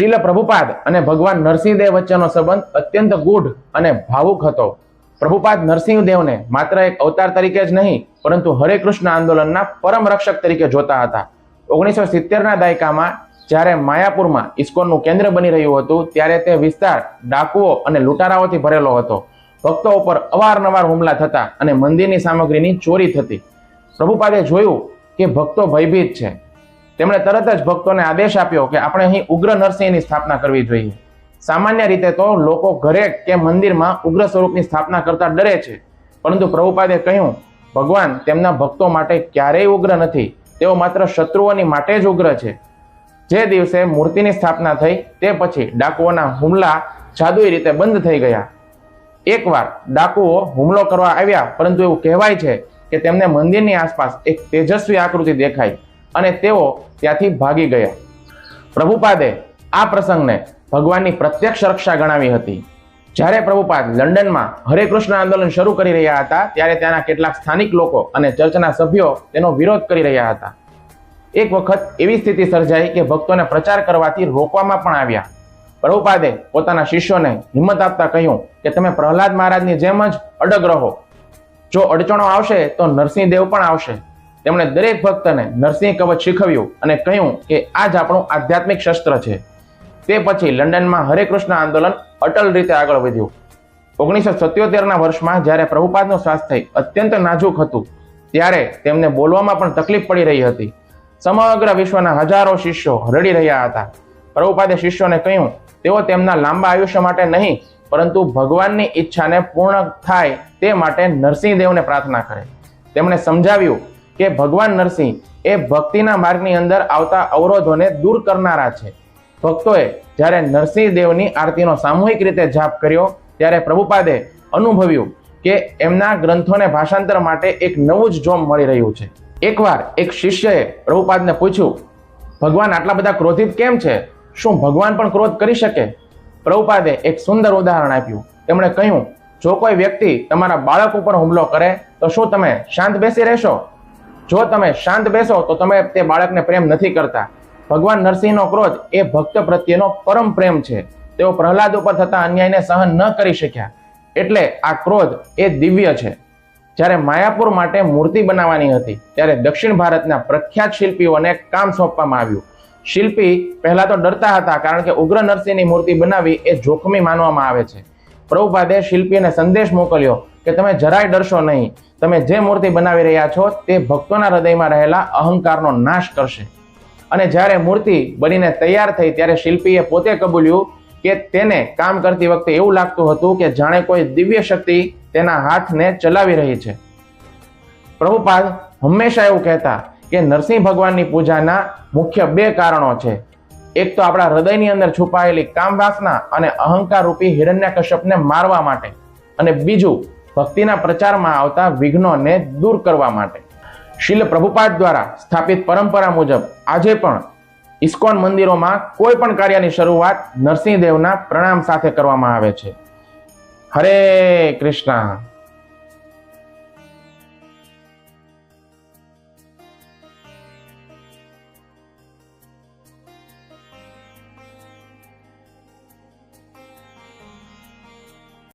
શીલ પ્રભુપાદ અને ભગવાન નરસિંહદેવ વચ્ચેનો સંબંધ અત્યંત ગૂઢ અને ભાવુક હતો. પ્રભુપાદ નરસિંહદેવને માત્ર એક અવતાર તરીકે જ નહીં, પરંતુ હરે કૃષ્ણ આંદોલનના પરમ રક્ષક તરીકે જોતા હતા. ઓગણીસો સિત્તેરના દાયકામાં જ્યારે માયાપુરમાં ઇસ્કોનનું કેન્દ્ર બની રહ્યું હતું, ત્યારે તે વિસ્તાર ડાકુઓ અને લૂંટારાઓથી ભરેલો હતો. ભક્તો ઉપર અવારનવાર હુમલા થતા અને મંદિરની સામગ્રીની ચોરી થતી. પ્રભુપાદે જોયું કે ભક્તો ભયભીત છે. તેમણે તરત જ ભક્તોને આદેશ આપ્યો કે આપણે અહીં ઉગ્ર નરસિંહની સ્થાપના કરવી જોઈએ. સામાન્ય રીતે તો લોકો ઘરે કે મંદિરમાં ઉગ્ર સ્વરૂપની સ્થાપના કરતા ડરે છે. પરંતુ પ્રભુપાદે કહ્યું, ભગવાન, તેમના ભક્તો માટે ક્યારેય ઉગ્ર નથી. તેઓ માત્ર શત્રુઓની માટે જ ઉગ્ર છે. જે દિવસે મૂર્તિની સ્થાપના થઈ, તે પછી ડાકુઓના હુમલા જાદુઈ રીતે બંધ થઈ ગયા. એકવાર ડાકુઓ હુમલો કરવા આવ્યા, પરંતુ એવું કહેવાય છે કે તેમને મંદિરની આસપાસ એક તેજસ્વી આકૃતિ દેખાઈ. અને તેઓ ત્યાંથી ભાગી ગયા. પ્રભુપાદે આ પ્રસંગને ભગવાનની પ્રત્યક્ષ રક્ષા ગણાવી હતી. જ્યારે પ્રભુપાદ લંડનમાં હરે કૃષ્ણ આંદોલન શરૂ કરી રહ્યા હતા, ત્યારે ત્યાંના કેટલાક સ્થાનિક લોકો અને ચર્ચના સભ્યો તેનો વિરોધ કરી રહ્યા હતા. એક વખત એવી સ્થિતિ સર્જાઈ કે ભક્તોને પ્રચાર કરવાથી રોકવામાં પણ આવ્યા. પ્રભુપાદે પોતાના શિષ્યોને હિંમત આપતા કહ્યું કે તમે પ્રહલાદ મહારાજની જેમ જ અડગ રહો. જો અડચણો આવશે તો નરસિંહદેવ પણ આવશે. તેમણે દરેક ભક્તને નરસિંહ કવચ શીખવ્યું અને કહ્યું કે આ જ આપણું આધ્યાત્મિક શસ્ત્ર છે. તે પછી લંડનમાં હરે કૃષ્ણ આંદોલન અટલ રીતે આગળ વધ્યું. ઓગણીસો સત્યોતેરના વર્ષમાં જ્યારે પ્રભુપાદનું સ્વાસ્થ્ય અત્યંત નાજુક હતું, ત્યારે તેમને બોલવામાં પણ તકલીફ પડી રહી હતી. સમગ્ર વિશ્વના હજારો શિષ્યો રડી રહ્યા હતા. પ્રભુપાદે શિષ્યોને કહ્યું, તેઓ તેમના લાંબા આયુષ્ય માટે નહીં, પરંતુ ભગવાનની ઈચ્છાને પૂર્ણ થાય તે માટે નરસિંહદેવને પ્રાર્થના કરે. તેમણે સમજાવ્યું કે ભગવાન નરસિંહ એ ભક્તિના માર્ગની અંદર આવતા અવરોધોને દૂર કરનારા છે. ભક્તોએ જ્યારે નરસિંહ દેવની આરતીનો સામૂહિક રીતે જાપ કર્યો, ત્યારે પ્રભુપાદે અનુભવ્યું કે એમના ગ્રંથોને ભાષાંતર માટે એક નવું જ જોમ મળી રહ્યું છે. એકવાર એક શિષ્યએ પ્રભુપાદને પૂછ્યું, ભગવાન, આટલા બધા ક્રોધિત કેમ છે? શું ભગવાન પણ ક્રોધ કરી શકે? પ્રભુપાદે એક સુંદર ઉદાહરણ આપ્યું. તેમણે કહ્યું, જો કોઈ વ્યક્તિ તમારા બાળક ઉપર હુમલો કરે, તો શું તમે શાંત બેસી રહેશો? જો તમે શાંત બેસો, તો તમે તે બાળકને પ્રેમ નથી કરતા. ભગવાન નરસિંહનો ક્રોધ એ ભક્ત પ્રત્યેનો પરમ પ્રેમ છે. તેઓ પ્રહલાદ ઉપર થતા અન્યાયને સહન ન કરી શક્યા. એટલે આ ક્રોધ એ દિવ્ય છે. જ્યારે માયાપુર માટે મૂર્તિ બનાવવાની હતી, ત્યારે દક્ષિણ ભારતના પ્રખ્યાત શિલ્પીઓને કામ સોંપવામાં આવ્યું. શિલ્પી પહેલા તો ડરતા હતા, કારણ કે ઉગ્ર નરસિંહની મૂર્તિ બનાવવી એ જોખમી માનવામાં આવે છે. પ્રભુપાદે શિલ્પીને સંદેશ મોકલ્યો કે તમે જરાય ડરશો નહીં. તમે જે મૂર્તિ બનાવી રહ્યા છો તે ભક્તોના હૃદયમાં રહેલા અહંકારનો નાશ કરશે. અને જ્યારે મૂર્તિ બનીને તૈયાર થઈ ત્યારે શિલ્પીએ પોતે કબૂલ્યું કે તેને કામ કરતી વખતે એવું લાગતું હતું કે જાણે કોઈ દિવ્ય શક્તિ તેના હાથને ચલાવી રહી છે. પ્રભુપાદ હંમેશા એવું કહેતા કે નરસિંહ ભગવાનની પૂજાના મુખ્ય બે કારણો છે. એક તો આપણા હૃદયની અંદર છુપાયેલી કામ વાસના અને અહંકાર રૂપી હિરણ્યકશ્યપને મારવા માટે અને બીજું, ભક્તિના પ્રચારમાં આવતા વિઘ્નોને દૂર કરવા માટે. શીલ પ્રભુપાદ દ્વારા સ્થાપિત પરંપરા મુજબ આજે પણ ઇસ્કોન મંદિરોમાં કોઈ પણ કાર્યની શરૂઆત નરસિંહદેવના પ્રણામ સાથે કરવામાં આવે છે. હરે કૃષ્ણ.